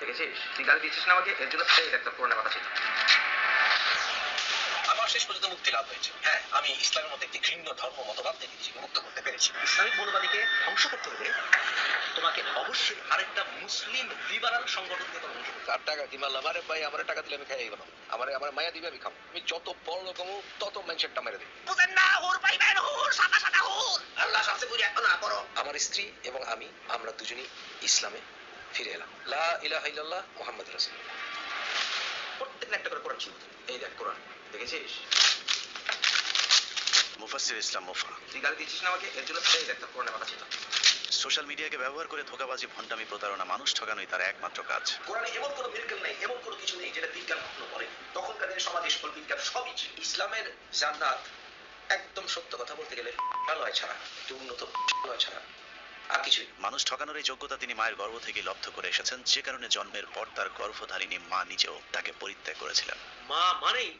দেখেছিস? তুই গালি দিচ্ছিস না আমাকে? এর জন্য এই একটা পুরোনো কথা ছিল। আমার শেষ পর্যন্ত মুক্তি লাভ হয়েছে। হ্যাঁ আমি ইসলামের মধ্যে একটি ঘৃণ্য ধর্ম মতবাদ থেকে নিজেকে মুক্ত করতে পেরেছি। ইসলামিক মৌলবাদীকে ধ্বংস করতে হলে তোমাকে অবশ্যই আরেকটা মুসলিম লিবারাল সংগঠন থেকে ধ্বংস করতে তার টাকা? ভাই আমার টাকা দিলে আমি খাই গেলাম আমার আমার মায়া দিবে আমি খাব। আমি যত বড় রকম তত মানুষের টা মেরে দিই বুঝেন না হুর পাইবেন হুর সাদা সাদা হুর। আল্লাহ সবচেয়ে বুঝে এখন না করো আমার স্ত্রী এবং আমি আমরা দুজনই ইসলামে ফিরে এলাম। লা ইলাহা ইল্লাল্লাহ মুহাম্মদ রাসূলুল্লাহ। প্রত্যেক একটা করে কোরআন ছিল এই দেখ কোরআন দেখেছিস? মুফাসির ইসলাম মুফা। তুই গালি দিচ্ছিস না আমাকে? এর জন্য এই পুরোনো কথা ছিল। সোশ্যাল মিডিয়াকে ব্যবহার করে ধোকাবাজি ভণ্ডামি প্রতারণা মানুষ ঠকানোই তার একমাত্র কাজ। কোরআনে এমন কোনো মিরাকেল নেই এমন কোনো কিছু নেই যেটা বিজ্ঞান কখনো বলে তখনকার দিনে সমাজে সকল বিজ্ঞান সবই ছিল। ইসলামের জান্নাত একদম সত্য কথা বলতে গেলে ভালোয় ছাড়া। একটু উন্নত ভালোয় ছাড়া। আর কিছুই মানুষ ঠকানোর এই যোগ্যতা তিনি মায়ের গর্ভ থেকে লব্ধ করে এসেছেন যে কারণে জন্মের পর তার গর্ভধারিণী মা নিজেও তাকে পরিত্যাগ করেছিলেন। মা মানেই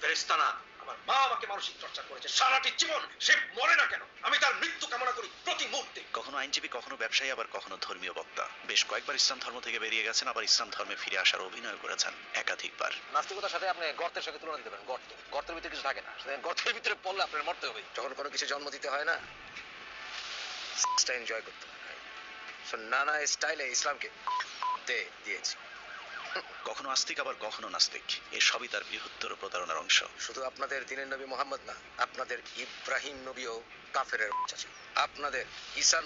ফেরেশতা না আমার মা আমাকে মানসিক চর্চা করেছে। সারাটি জীবন সে মরে না কেন? আমি তার মৃত্যু কামনা করি প্রতি মুহূর্তে। কখনো আইনজীবী কখনো ব্যবসায়ী আবার কখনো ধর্মীয় বক্তা। বেশ কয়েকবার ইসলাম ধর্ম থেকে বেরিয়ে গেছেন আবার ইসলাম ধর্মে ফিরে আসার অভিনয় করেছেন একাধিকবার। নাস্তিকতার সাথে আপনি গর্তের সাথে তুলনা দিতে পারেন গর্ত। গর্তের ভিতরে কিছু থাকে না। গর্তের ভিতরে পড়লে আপনার মরতে হবে। যখন কোনো কিছু জন্ম দিতে হয় না এনজয় করতে So, নানা স্টাইলে ইসলামকে দে দিয়েছি। কখনো আস্তিক আবার কখনো নাস্তিক। এ সবই তার বৃহত্তর প্রতারণার অংশ। শুধু আপনাদের দিনের নবী মোহাম্মদ না আপনাদের ইব্রাহিম নবীও বাচ্চা আপনাদের ঈসা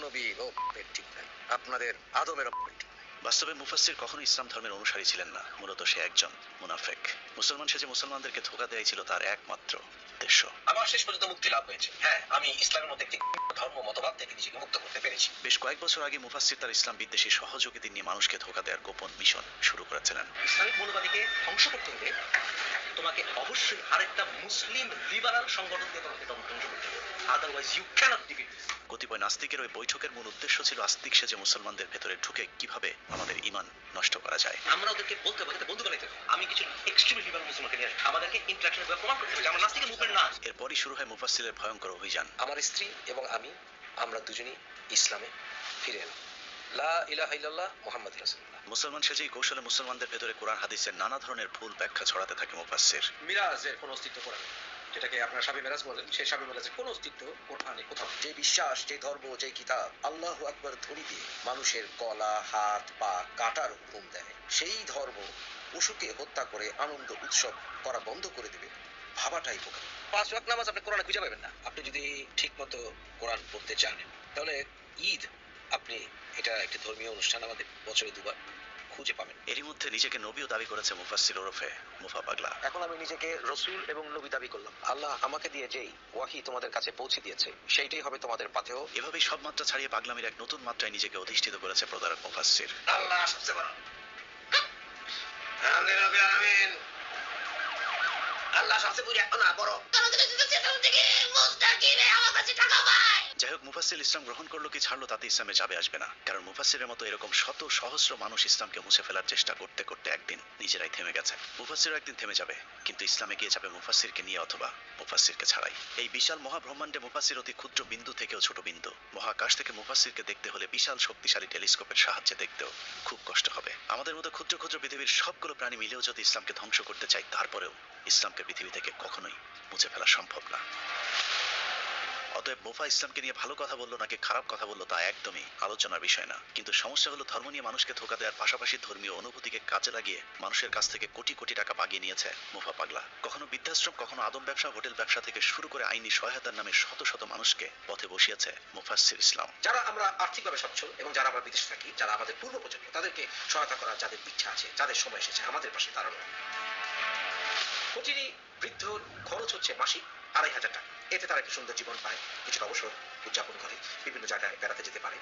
ঠিক নাই। আপনাদের ঠিক বাস্তবে মুফাসসির কখনো ইসলাম ধর্মের অনুসারী ছিলেন না। মূলত সে একজন মুনাফেক। মুসলমান সেজে মুসলমানদেরকে ধোকা দেয়াই ছিল তার একমাত্র উদ্দেশ্য। আমার শেষ পর্যন্ত মুক্তি লাভ হয়েছে হ্যাঁ আমি ইসলামের মধ্যে একটি ধর্ম মতবাদ থেকে নিজেকে মুক্ত করতে পেরেছি। বেশ কয়েক বছর আগে মুফাসসির তার ইসলাম বিদ্বেষী সহযোগিতা নিয়ে মানুষকে ধোকা দেওয়ার গোপন মিশন শুরু করেছিলেন। ইসলামিক মৌলবাদীকে ধ্বংস করতে হলে তোমাকে অবশ্যই আরেকটা মুসলিম লিবারাল সংগঠন থেকে তোমাকে ধ্বংস করতে হবে। আদারওয়াইজ ইউ ক্যানট ডিফিট কতিপয় নাস্তিকের ওই বৈঠকের মূল উদ্দেশ্য ছিল আস্তিক সেজে মুসলমানদের ভেতরে ঢুকে কীভাবে আমাদের ইমান নষ্ট করা যায়। আমরা ওদেরকে বলতে পারি বন্ধু বানাইতে আমি কিছু এক্সট্রিম লিবারাল মুসলমানকে নিয়ে আমাদেরকে ইন্টারাকশন প্রমাণ করতে হবে আমরা নাস্তিকের মুভমেন্ট এরপরই শুরু হয় মুফাসসিলের ভয়ঙ্কর অভিযান। আমার স্ত্রী এবং আমি আমরা দুজনই ইসলামে ফিরে এলাম। লা ইলাহা ইল্লাল্লাহ মুহাম্মদ রাসূলুল্লাহ। মুসলমান সেজেই কৌশলে মুসলমানদের ভেতরে কোরআন হাদিসের নানা ধরনের ভুল ব্যাখ্যা ছড়াতে থাকে মুফাসসির। মিরাজের কোনো অস্তিত্ব করে যেটাকে আপনারা সাবি মেরাজ বলেন সেই সাবি মেরাজের কোনো অস্তিত্ব কোরআনে কোথাও যে বিশ্বাস যে ধর্ম যে কিতাব আল্লাহ আকবর ধ্বনি দিয়ে মানুষের গলা হাত পা কাটার হুকুম দেয়। সেই ধর্ম পশুকে হত্যা করে আনন্দ উৎসব করা বন্ধ করে দেবে। ভাবাটাই বোকা। পাঁচ ওয়াক্ত নামাজ আপনি কোরআনে খুঁজে পাবেন না। আপনি যদি ঠিক মতো কোরআন পড়তে চান তাহলে ঈদ আপনি এটা একটি ধর্মীয় অনুষ্ঠান আমাদের বছরে দুবার খুঁজে পাবেন। এরই মধ্যে নিজেকে নবীও দাবি করেছে মুফাসসির ওরফে মুফা পাগলা। এখন আমি নিজেকে রসুল এবং নবী দাবি করলাম। আল্লাহ আমাকে দিয়ে যেই ওয়াহি তোমাদের কাছে পৌঁছে দিয়েছে সেইটাই হবে তোমাদের পাথেও এভাবেই সব মাত্রা ছাড়িয়ে পাগলামির এক নতুন মাত্রায় নিজেকে অধিষ্ঠিত করেছে প্রতারক মুফাসসির। আল্লাহ সবচেয়ে বড়। আল্লাহ সবচেয়ে বুঝে না বড়। যাই হোক মুফাসসির ইসলাম গ্রহণ করল কি ছাড়লো তাতে ইসলামে যাবে আসবে না। কারণ মুফাসসিরের মতো এরকম শত সহস্র মানুষ ইসলামকে মুছে ফেলার চেষ্টা করতে করতে একদিন নিজেরাই থেমে গেছে। মুফাসসিরও একদিন থেমে যাবে, কিন্তু ইসলামে গিয়ে যাবে মুফাসসিরকে নিয়ে অথবা মুফাসসিরকে ছাড়াই। এই বিশাল মহাব্রহ্মাণ্ডে মুফাসসির অতি ক্ষুদ্র বিন্দু থেকেও ছোট বিন্দু। মহাকাশ থেকে মুফাসসিরকে দেখতে হলে বিশাল শক্তিশালী টেলিস্কোপের সাহায্যে দেখতেও খুব কষ্ট হবে। আমাদের মতো ক্ষুদ্র ক্ষুদ্র পৃথিবীর সবগুলো প্রাণী মিলেও যদি ইসলামকে ধ্বংস করতে চাই, তারপরেও ইসলামকে পৃথিবী থেকে কখনোই মুছে ফেলা সম্ভব না। অতএব মুফা ইসলামকে নিয়ে ভালো কথা বলল নাকি খারাপ কথা বলল তা একদমই আলোচনার বিষয় না। কিন্তু সমস্যা হলো ধর্ম নিয়ে মানুষকে ধোকা দেওয়ার পাশাপাশি ধর্মীয় অনুভূতিকে কাজে লাগিয়ে মানুষের কাছ থেকে কোটি কোটি টাকা বাগিয়ে নিয়েছে মুফা পাগলা। কখনো বৃদ্ধাশ্রম, কখনো আদম ব্যবসা, হোটেল ব্যবসা থেকে শুরু করে আইনি সহায়তার নামে শত শত মানুষকে পথে বসিয়েছে মুফাসসির ইসলাম। যারা আমরা আর্থিকভাবে সচ্ছল এবং যারা আমরা বিদেশে থাকি, যারা আমাদের পূর্ব প্রজন্ম তাদেরকে সহায়তা করার যাদের ইচ্ছা আছে যাদের সময় এসেছে, আমাদের পাশে দাঁড়ানো। প্রতিটি বৃদ্ধর খরচ হচ্ছে মাসিক আড়াই হাজার টাকা। এতে তারা একটি সুন্দর জীবন পায় কিছুটা অবসর উদযাপন করে বিভিন্ন জায়গায় বেড়াতে যেতে পারে।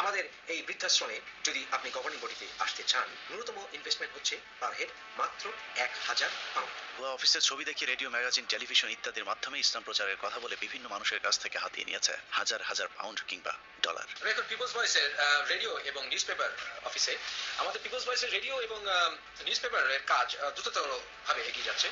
আমাদের এই বৃদ্ধাশ্রমে যদি আপনি গভর্নিং বডিতে আসতে চান ন্যূনতম ইনভেস্টমেন্ট হচ্ছে পার হেড মাত্র এক হাজার পাউন্ড ভুয়া অফিসের ছবি দেখিয়ে রেডিও ম্যাগাজিন টেলিভিশন ইত্যাদির মাধ্যমে ইসলাম প্রচারের কথা বলে বিভিন্ন মানুষের কাছ থেকে হাতিয়ে নিয়েছে হাজার হাজার পাউন্ড কিংবা ডলার রেকর্ড পিপলস ভয়েসের রেডিও এবং নিউজপেপার অফিসে আমাদের পিপলস ভয়েসের রেডিও এবং নিউজ পেপারের কাজ দ্রুততর ভাবে এগিয়ে যাচ্ছে।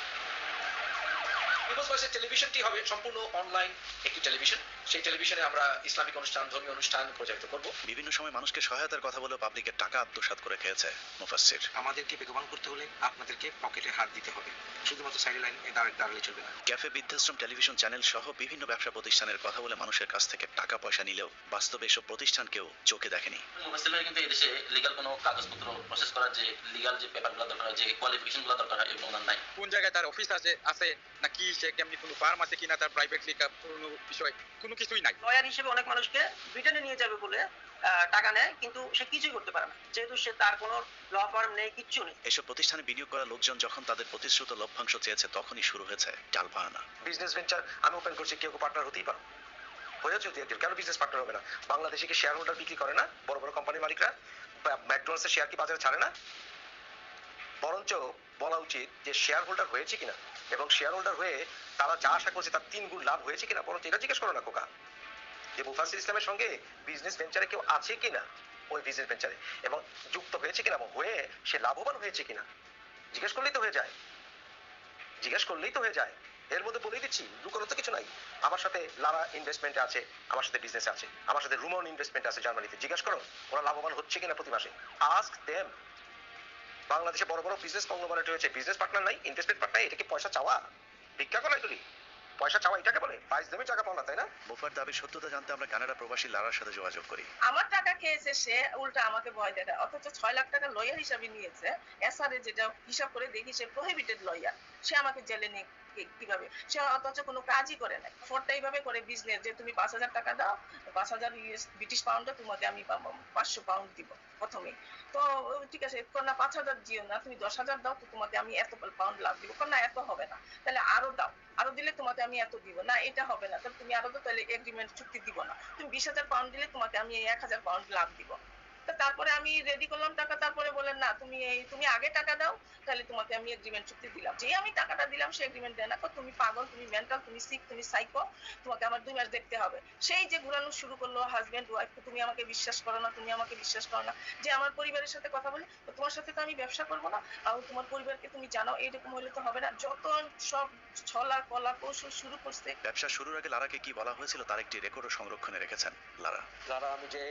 পিপলস ভয়েসের টেলিভিশনটি হবে সম্পূর্ণ অনলাইন একটি টেলিভিশন। সেই টেলিভিশনে আমরা ইসলামিক অনুষ্ঠান ধর্মীয় অনুষ্ঠান প্রচারিত করব। বিভিন্ন সময় মানুষকে সহায়তার কথা বলেও পাবলিকের টাকা আত্মসাৎ করে খেয়েছে মুফাসসির। আমাদেরকে বেগবান করতে হলে আপনাদেরকে পকেটে হাত দিতে হবে। শুধুমাত্র সাইড লাইন দাঁড়ালে দাঁড়ালে চলবে না। ক্যাফে বৃদ্ধাশ্রম টেলিভিশন চ্যানেল সহ বিভিন্ন ব্যবসা প্রতিষ্ঠানের কথা বলে মানুষের কাছ থেকে টাকা পয়সা নিলেও বাস্তবে এসব প্রতিষ্ঠানকেও চোখে দেখেনি। মুফাসিল ভাই কিন্তু এদেশে লিগাল কোনো কাগজপত্র প্রসেস করার যে লিগাল যে পেপারগুলো দরকার হয় যে কোয়ালিফিকেশনগুলো দরকার হয় এগুলো ওনার নাই। কোন জায়গায় তার অফিস আছে আছে নাকি সে কেমনি কোনো ফার্ম আছে কিনা তার প্রাইভেটলি কোনো বিষয় কোনো কিছুই নাই। লয়ার হিসেবে অনেক মানুষকে ব্রিটেনে নিয়ে যাবে বলে টাকা নেয় কিন্তু সে কিছুই করতে পারে না। যেহেতু সে তার কোনো ল ফার্ম নেই কিচ্ছু নেই। এসব প্রতিষ্ঠানে বিনিয়োগ করা লোকজন যখন তাদের প্রতিশ্রুত লভ্যাংশ চেয়েছে তখনই শুরু হয়েছে টাল বাহানা বিজনেস ভেঞ্চার আমি ওপেন করছি কেউ পার্টনার হতেই পারো? হয়েছে যদি একজন কেন বিজনেস পার্টনার হবে না? বাংলাদেশে কি শেয়ার হোল্ডার বিক্রি করে না? বড় বড় কোম্পানির মালিকরা? ম্যাকডোনাল্ডস এর শেয়ার কি বাজারে ছাড়ে না? বরঞ্চ বলা উচিত যে শেয়ার হোল্ডার হয়েছে কিনা? এবং শেয়ার হোল্ডার হয়ে তারা যা আশা করছে তার তিন গুণ লাভ হয়েছে কিনা বরঞ্চ এটা জিজ্ঞেস করো না কোকা যে মুফাসির ইসলামের সঙ্গে বিজনেস ভেঞ্চারে কেউ আছে কিনা? ওই বিজনেস ভেঞ্চারে এবং যুক্ত হয়েছে কিনা? এবং হয়ে সে লাভবান হয়েছে কিনা? জিজ্ঞেস করলেই তো হয়ে যায়। জিজ্ঞেস করলেই তো হয়ে যায়। এর মধ্যে বলেই দিচ্ছি, লুকানো তো কিছু নাই। আমার সাথে লারা ইনভেস্টমেন্টে আছে, আমার সাথে বিজনেসে আছে। আমার সাথে রুমন ইনভেস্টমেন্ট আছে জার্মানিতে জিজ্ঞেস করো, ওরা লাভবান হচ্ছে কিনা প্রতি মাসে? আস্ক দেম বাংলাদেশে বড় বড় বিজনেস কংগ্লোমারেট হয়েছে বিজনেস পার্টনার নাই ইনভেস্টমেন্ট পার্টনার এটা কি পয়সা চাওয়া? ভিক্ষা করা এগুলি পয়সা চাওয়া এটাকে বলে? বাইশ দেবে টাকা পাওয়া তাই না? মুফার দাবির সত্যতা জানতে আমরা কানাডা প্রবাসী লারার সাথে যোগাযোগ করি। আমার টাকা খেয়েছে সে উল্টা আমাকে ভয় দেখায়। অথচ ছয় লাখ টাকা লয়ার হিসাবে নিয়েছে। এসআরএ যেটা হিসাব করে দেখি সে প্রহিবিটেড লয়ার সে আমাকে জেলে নিয়ে কীভাবে? সে অথচ কোনো কাজই করে না ফোরটা এইভাবে করে বিজনেস যে তুমি পাঁচ হাজার টাকা দাও পাঁচ হাজার ইউএস ব্রিটিশ পাউন্ডে তোমাকে আমি পাঁচশো পাউন্ড দিব। প্রথমে। তো, ঠিক আছে, কন্যা পাঁচ হাজার দিও না, তুমি দশ হাজার দাও, তো তোমাকে আমি এত পাউন্ড লাভ দিব। কন্যা, এত হবে না। তাহলে আরও দাও। আরও দিলে তোমাকে আমি এত দিব। না, এটা হবে না। তাহলে তুমি আরও দাও, তাহলে এগ্রিমেন্ট চুক্তি দিব না। তুমি বিশ হাজার পাউন্ড দিলে তোমাকে আমি এক হাজার পাউন্ড লাভ দিব। তারপরে আমি রেডি করলাম টাকা তারপরে বলেন না তুমি এই তুমি আগে টাকা দাও তাহলে তোমাকে আমি এগ্রিমেন্ট চুক্তি দিলাম। যেই আমি টাকাটা দিলাম সে এগ্রিমেন্ট দেয় না। তুমি পাগল তুমি মেন্টাল তুমি সিক তুমি সাইকো তোমাকে আমার দুই মাস দেখতে হবে। সেই যে ঘুরানো শুরু করল হাজবেন্ড ওয়াইফ তুমি আমাকে বিশ্বাস করো না তুমি আমাকে বিশ্বাস করো না। যে আমার পরিবারের সাথে কথা বলে তোমার সাথে তো আমি ব্যবসা করব না আর তোমার পরিবারকে তুমি জানো এইরকম হলে তো হবে না। যত সব ছলা কলা কৌশল শুরু করছে। ব্যবসা শুরুর আগে লারাকে কি বলা হয়েছিল তার একটি রেকর্ডও সংরক্ষণে রেখেছেন লারা। লারা আমি যে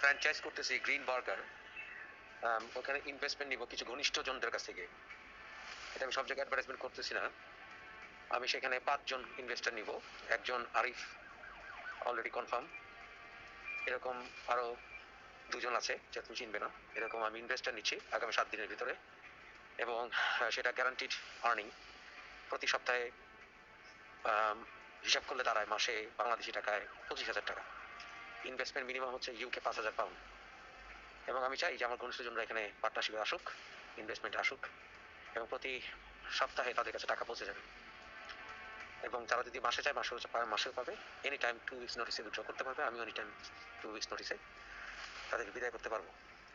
ফ্র্যাঞ্চাইজ করতেছি গ্রিন বার্গার ওখানে ইনভেস্টমেন্ট নিব কিছু ঘনিষ্ঠ জনদের কাছ থেকে। এটা আমি সব জায়গায় অ্যাডভার্টাইজমেন্ট করতেছি না। আমি সেখানে পাঁচজন ইনভেস্টর নিব। একজন আরিফ অলরেডি কনফার্ম এরকম আরও দুজন আছে যা তুমি চিনবে না। এরকম আমি ইনভেস্টর নিচ্ছি আগামী সাত দিনের ভিতরে। এবং সেটা গ্যারান্টিড আর্নিং প্রতি সপ্তাহে হিসাব করলে দাঁড়ায় মাসে বাংলাদেশি টাকায় পঁচিশ হাজার টাকা। ইনভেস্টমেন্ট মিনিমাম হচ্ছে ইউকে পাঁচ হাজার পাউন্ড এবং আমি চাই যে আমার ঘনিষ্ঠজনরা এখানে পার্টনারশিপে আসুক ইনভেস্টমেন্টে আসুক এবং প্রতি সপ্তাহে তাদের কাছে টাকা পৌঁছে যাবে। এবং তারা যদি মাসে চায় মাসে মাসেও পাবে। এনি টাইম টু উইক্স নোটিসে উইথড্র করতে পারবে আমিও এনি টাইম টু উইক্স নোটিসে তাদেরকে বিদায় করতে পারব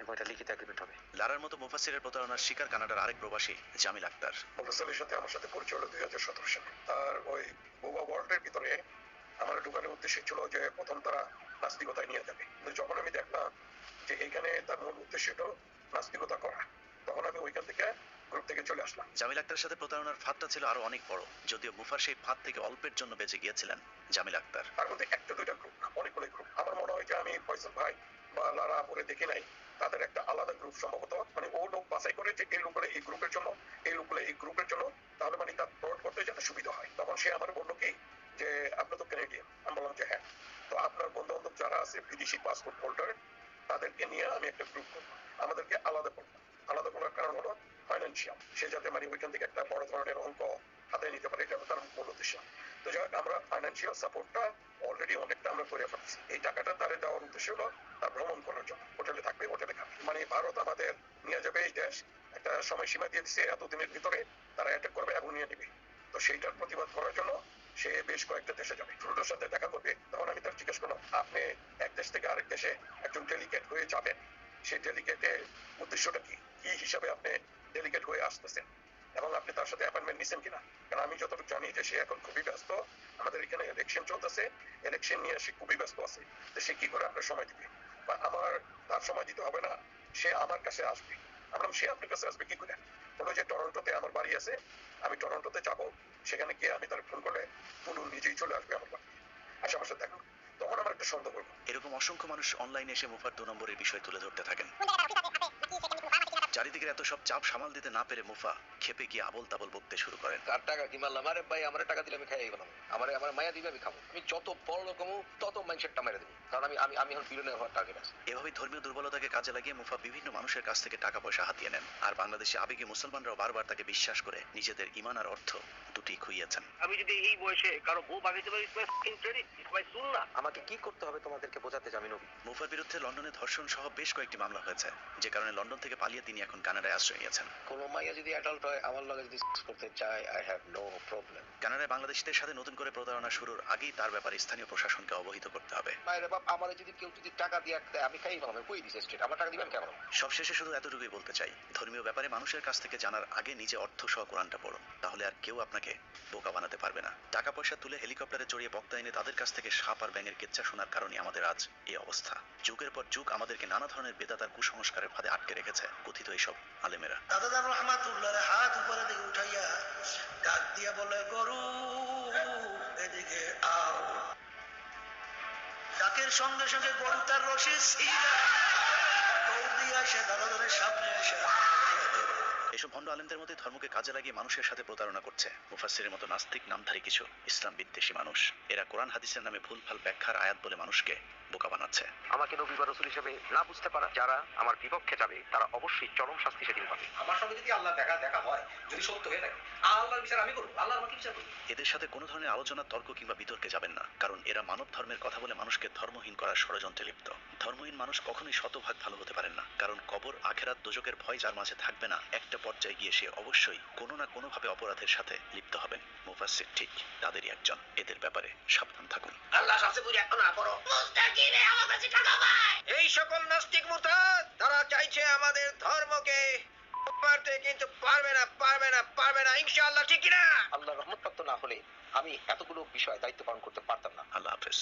এবং এটা লিখিত এগ্রিমেন্ট হবে। লারার মতো মুফাসিরের প্রতারণার শিকার কানাডার আরেক প্রবাসী জামিল আক্তার। প্রফেসরের সাথে আমার সাথে পরিচয় হলো দুই হাজার সতেরো সালে। তার ওই বোবা ওয়ার্ল্ডের ভিতরে আমার ঢুকানোর উদ্দেশ্য ছিল যে প্রথম তারা নাস্তিকতায় নিয়ে যাবে। কিন্তু যখন আমি দেখলাম যে এখানে তার মূল উদ্দেশ্যটা নাস্তিকতা করা। তখন আমি ওইখান থেকে গ্রুপ থেকে চলে আসলাম। জামিল আক্তার সাথে প্রতারণার ফাঁদটা ছিল আরও অনেক বড় যদিও মুফার সেই ফাঁদ থেকে অল্পের জন্য বেঁচে গিয়েছিলেন জামিল আক্তার। তার মধ্যে একটা দুইটা গ্রুপ না অনেকগুলো গ্রুপ আমার মনে হয় যে আমি ফয়সল ভাই বা লারা পরে দেখি নাই তাদের একটা আলাদা গ্রুপ সম্ভবত। মানে ও লোক বাছাই করে যে এই লোকগুলো এই গ্রুপের জন্য এই লোকগুলো এই গ্রুপের জন্য তাহলে মানে তার ফ্রড করতে যাতে সুবিধা হয়। তখন সে আমার বলল কি যে আপনি তো ক্যানেডিয়ান আমি বললাম যে হ্যাঁ। তো আপনার বন্ধু বান্ধব যারা আছে বিদেশি পাসপোর্ট হোল্ডার তাদেরকে নিয়ে আমি একটা গ্রুপ করব। আমাদেরকে আলাদা করব। আলাদা করার কারণ হলো ফাইন্যান্সিয়াল সে যাতে মানে ওইখান থেকে একটা বড় ধরনের অঙ্ক হাতে নিতে পারে এটা তার মূল উদ্দেশ্য। তো যাই হোক, আমরা ফাইন্যান্সিয়াল সাপোর্টটা অলরেডি অনেকটা আমরা করে ফেলছি। এই টাকাটা তারে দেওয়ার উদ্দেশ্য হলো তার ভ্রমণ করার জন্য। হোটেলে থাকবে হোটেলে খাবে। মানে ভারত আমাদের নিয়ে যাবে এই দেশ একটা সময়সীমা দিয়ে দিচ্ছে এতদিনের ভিতরে। তারা অ্যাটাক করবে এবং নিয়ে নেবে। তো সেইটার প্রতিবাদ করার জন্য সে বেশ কয়েকটা দেশে যাবে ট্রুডোর সাথে দেখা করবে, তখন আমি তার জিজ্ঞেস করলাম, আপনি এক দেশ থেকে আরেক দেশে একজন ডেলিগেট হয়ে যাবেন। সেই ডেলিগেটের উদ্দেশ্যটা কি? কি হিসাবে আপনি ডেলিগেট হয়ে আসতেছেন? এবং আপনি তার সাথে অ্যাপয়েন্টমেন্ট নিছেন কিনা? কারণ আমি যতটুকু জানি যে সে এখন খুবই ব্যস্ত। আমাদের এখানে ইলেকশন চলতেছে। ইলেকশন নিয়ে সে খুবই ব্যস্ত আছে। তো সে কি করে আপনার সময় দিবে? বা আমার, তার সময় দিতে হবে না। সে আমার কাছে আসবে। আমরা সে আপনার কাছে আসবে কি করে? বলো যে টরন্টোতে আমার বাড়ি আছে, আমি টরন্টোতে যাব সেখানে গিয়ে আমি তার ফোন করলে পুনু নিজেই চলে আসবে আমার বাড়ি আসে আমার করবে। একটা করব। এরকম অসংখ্য মানুষ অনলাইনে এসে মুফার দু নম্বরের বিষয় তুলে ধরতে থাকেন। চারিদিকের এত সব চাপ সামাল দিতে না পেরে মুফা খেপে গিয়ে আবল তাবল বকতে শুরু করেন। কার টাকা কি মারলাম আরে ভাই আমার টাকা দিলে আমি খাই গেলাম আমার আমার মায়া দিবে আমি খাব। আমি যত বড় রকম তত মানুষের মেরে দেবো। কারণ আমি আমি আমি এখন বিলিয়নের হওয়ার টার্গেট আছে। এভাবেই ধর্মীয় দুর্বলতাকে কাজে লাগিয়ে মুফা বিভিন্ন মানুষের কাছ থেকে টাকা পয়সা হাতিয়ে নেন। আর বাংলাদেশে আবেগী মুসলমানরাও বারবার তাকে বিশ্বাস করে নিজেদের ইমান আর অর্থ দুটি খুইয়েছেন। আমি যদি এই বয়সে কারও বউ বাগাইতে পারি আমাকে কি করতে হবে তোমাদেরকে বোঝাতে জানি নবী মুফার বিরুদ্ধে লন্ডনে ধর্ষণ সহ বেশ কয়েকটি মামলা হয়েছে। যে কারণে লন্ডন থেকে পালিয়ে তিনি এখন কানাডায় আশ্রয় নিয়েছেন। কোনো মাইয়া যদি অ্যাডাল্ট হয় আমার লগে যদি sex করতে চায় আই হ্যাভ নো প্রবলেম কানাডায় বাংলাদেশিদের সাথে নতুন করে প্রতারণা শুরুর আগেই তার ব্যাপারে স্থানীয় প্রশাসনকে অবহিত করতে হবে। মায়ের বাপ আমার যদি কেউ যদি টাকা দিয়ে আমি খাই আমি কই দিছে স্টেট আমার টাকা দিবেন কেমন সবশেষে শুধু এতটুকুই বলতে চাই ধর্মীয় ব্যাপারে মানুষের কাছ থেকে জানার আগে নিজে অর্থ সহ কোরআনটা পড়ুন। তাহলে আর কেউ আপনাকে বোকা বানাতে পারবে না। টাকা পয়সা তুলে হেলিকপ্টারে চড়িয়ে বক্তা এনে তাদের কাছ থেকে সাপ আর ব্যাঙের কেচ্চা শোনার কারণে আমাদের আজ এই অবস্থা। যুগের পর যুগ আমাদেরকে নানা ধরনের বেদাতার কুসংস্কারের ফাঁদে আটকে রেখেছে কথিত এইসব আলেমেরা। দাদা রহমাতুল্লাহ হাত উপরে দিকে উঠাইয়া ডাক দিয়া বলে, গরু, এদিকে আও। ডাকের সঙ্গে সঙ্গে গরু তার রশি দৌড় দিয়া সে দাদাদের সামনে এসে এসব ভণ্ড আলেমদের মধ্যে ধর্মকে কাজে লাগিয়ে মানুষের সাথে প্রতারণা করছে। মুফাসসিরের মতো নাস্তিক নামধারী কিছু ইসলাম বিদ্বেষী মানুষ। এরা কোরআন হাদিসের নামে ভুলভাল ব্যাখ্যার আয়াত বলে মানুষকে বোকা বানাচ্ছে। আমাকে নবী বা রসুল হিসেবে না বুঝতে পারা যারা আমার বিপক্ষে যাবে তারা অবশ্যই চরম শাস্তি সেদিন পাবে। আমার সঙ্গে যদি আল্লাহ দেখা দেখা হয় যদি সত্য হয়ে থাকে আল্লাহর বিচার আমি করব আল্লাহ আমাকে বিচার করব। এদের সাথে কোনো ধরনের আলোচনা তর্ক কিংবা বিতর্কে যাবেন না কারণ এরা মানব ধর্মের কথা বলে মানুষকে ধর্মহীন করার ষড়যন্ত্রে লিপ্ত। ধর্মহীন মানুষ কখনোই শতভাগ ভালো হতে পারেন না কারণ কবর আখেরাত দোজকের ভয় যার মাঝে থাকবে না একটা পর্যায়ে গিয়ে সে অবশ্যই কোনো না কোনোভাবে অপরাধের সাথে লিপ্ত হবেন মুফাসসির ঠিক তাদেরই একজন। এদের ব্যাপারে সাবধান থাকুন। আল্লাহ এই সকল নাস্তিক মুরতাদ তারা চাইছে আমাদের ধর্মকে মারতে কিন্তু পারবে না পারবে না পারবে না। ইনশাআল্লাহ ঠিক না আল্লাহ রহমত প্রাপ্ত না হলে আমি এতগুলো বিষয় দায়িত্ব পালন করতে পারতাম না। আল্লাহ হাফেজ।